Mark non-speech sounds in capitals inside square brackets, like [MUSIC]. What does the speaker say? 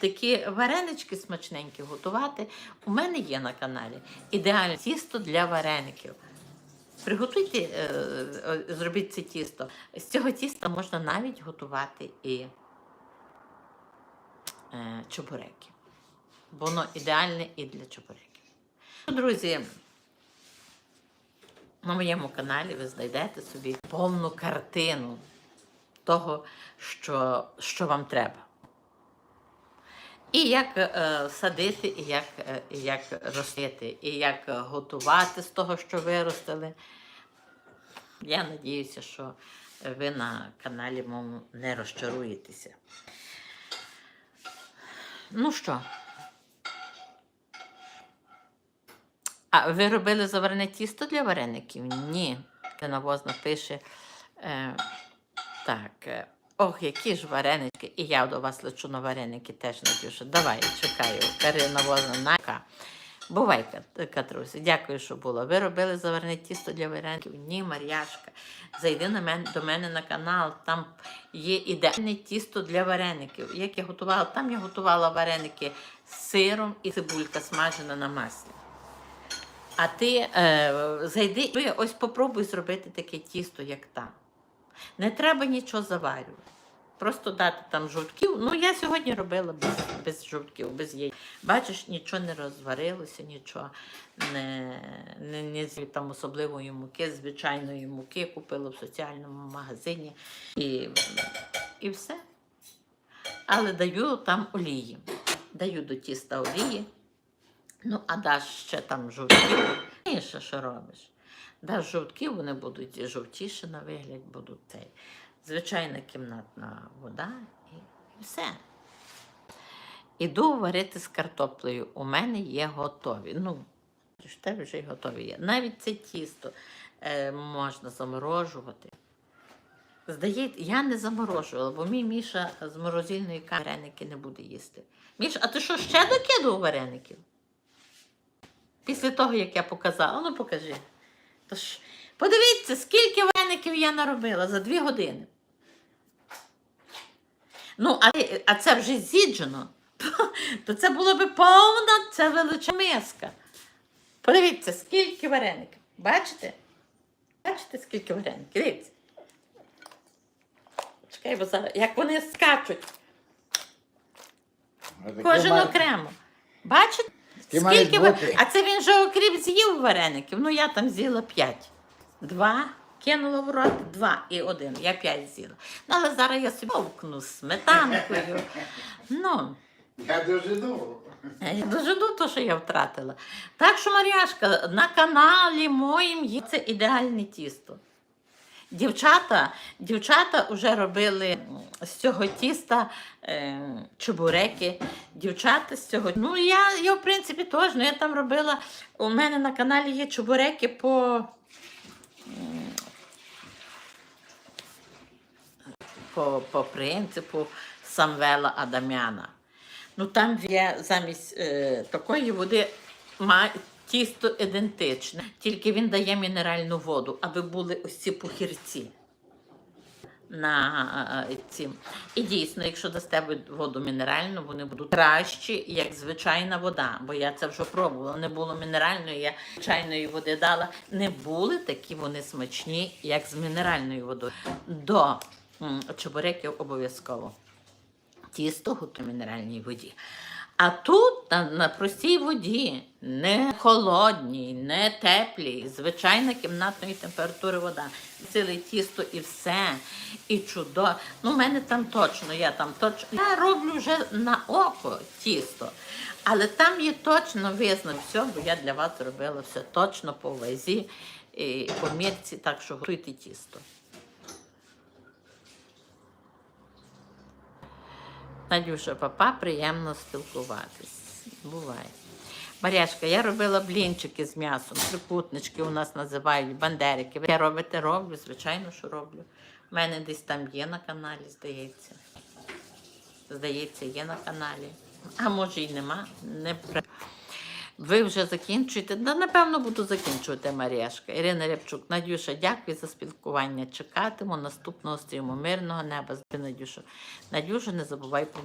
Такі варенички смачненькі готувати у мене є на каналі. Ідеальне тісто для вареників. Приготуйте, е, зробіть це тісто. З цього тіста можна навіть готувати і е, чебуреки. Воно ідеальне і для чебуреків. Друзі, на моєму каналі ви знайдете собі повну картину того, що, що вам треба. І як е, садити, і як, е, як ростити, і як е, готувати з того, що виростили. Я надіюся, що ви на каналі моєму не розчаруєтеся. Ну що? А ви робили заварене тісто для вареників? Ні. Навозно пише. Е, так. Ох, які ж вареники. І я до вас лечу на вареники теж, Надюша. Давай, чекаю. Карина Возна Бувай, Катрусі. Дякую, що було. Ви робили заварене тісто для вареників? Ні, Мар'яшка. Зайди на мен, до мене на канал. Там є ідеальне тісто для вареників. Як я готувала, там я готувала вареники з сиром і цибулька смажена на маслі. А ти е, зайди, ось попробуй зробити таке тісто, як там. Не треба нічого заварювати. Просто дати там жовтків. Ну, я сьогодні робила без, без жовтків, без яєць. Бачиш, нічого не розварилося, нічого не, не, не там особливої муки, звичайної муки купила в соціальному магазині і, і все. Але даю там олії. Даю до тіста олії. Ну, а даш ще там жовтків. І ще що робиш? Даш жовтків, вони будуть жовтіші на вигляд, будуть цей. Звичайна кімнатна вода і, все. Іду варити з картоплею. У мене є готові. Ну, тебе вже й готові є. Навіть це тісто е, можна заморожувати. Здається, я не заморожувала, бо мій Міша з морозильної вареники не буде їсти. Міш, а ти що ще докидував вареників? Після того, як я показала, ну покажи. Тож, подивіться, скільки вареників я наробила за дві години. Ну, а, а це вже з'їджено. [LAUGHS] То це було би повна ця велича миска. Подивіться, скільки вареників. Бачите? Бачите, скільки вареників? Дивіться. Чекай, бо зараз, як вони скачуть. Кожен окремо. Бачите? Скільки. А це він же окріп з'їв вареників. Ну я там з'їла п'ять. Два. Кинула в рот два і один. Я п'ять з'їла. Ну, але зараз я собі вовкну сметанкою. Ну, Я дожиду. дуже то, що я втратила. Так що, Мар'яшка, на каналі моїм є це ідеальне тісто. Дівчата, дівчата вже робили з цього тіста е, чебуреки. Дівчата з цього. Ну, я, я в принципі теж. Ну, я там робила. У мене на каналі є чебуреки по. По, по принципу Самвела Адамяна. Ну там є замість е, такої води ма, тісто ідентичне, тільки він дає мінеральну воду, аби були ось ці пухірці на е, цім. І дійсно, якщо дасте воду мінеральну, вони будуть кращі, як звичайна вода. Бо я це вже пробувала. Не було мінеральної, я чайної води дала. Не були такі вони смачні, як з мінеральною водою. До чебуреків обов'язково тісто готує мінеральній воді. А тут на, на простій воді, не холодній, не теплій, звичайна кімнатної температури вода. Ціле тісто і все, і чудо. Ну, в мене там точно, я там точно. Я роблю вже на око тісто. Але там є точно визнано все, бо я для вас зробила все точно по вазі і по мірці, так що готуйте тісто. Надюша, папа, приємно спілкуватись. Буває. Маряшка, я робила блінчики з м'ясом, трикутнички у нас називають бандерики. Ви робите, роблю, звичайно, що роблю. У мене десь там є на каналі, здається. Здається, є на каналі. А може і нема. Не... Ви вже закінчуєте? Да, напевно, буду закінчувати Маріашка. Ірина Рябчук, Надюша, дякую за спілкування. Чекатиму наступного стріму. Мирного неба. Надюша. Надюша, не забувай про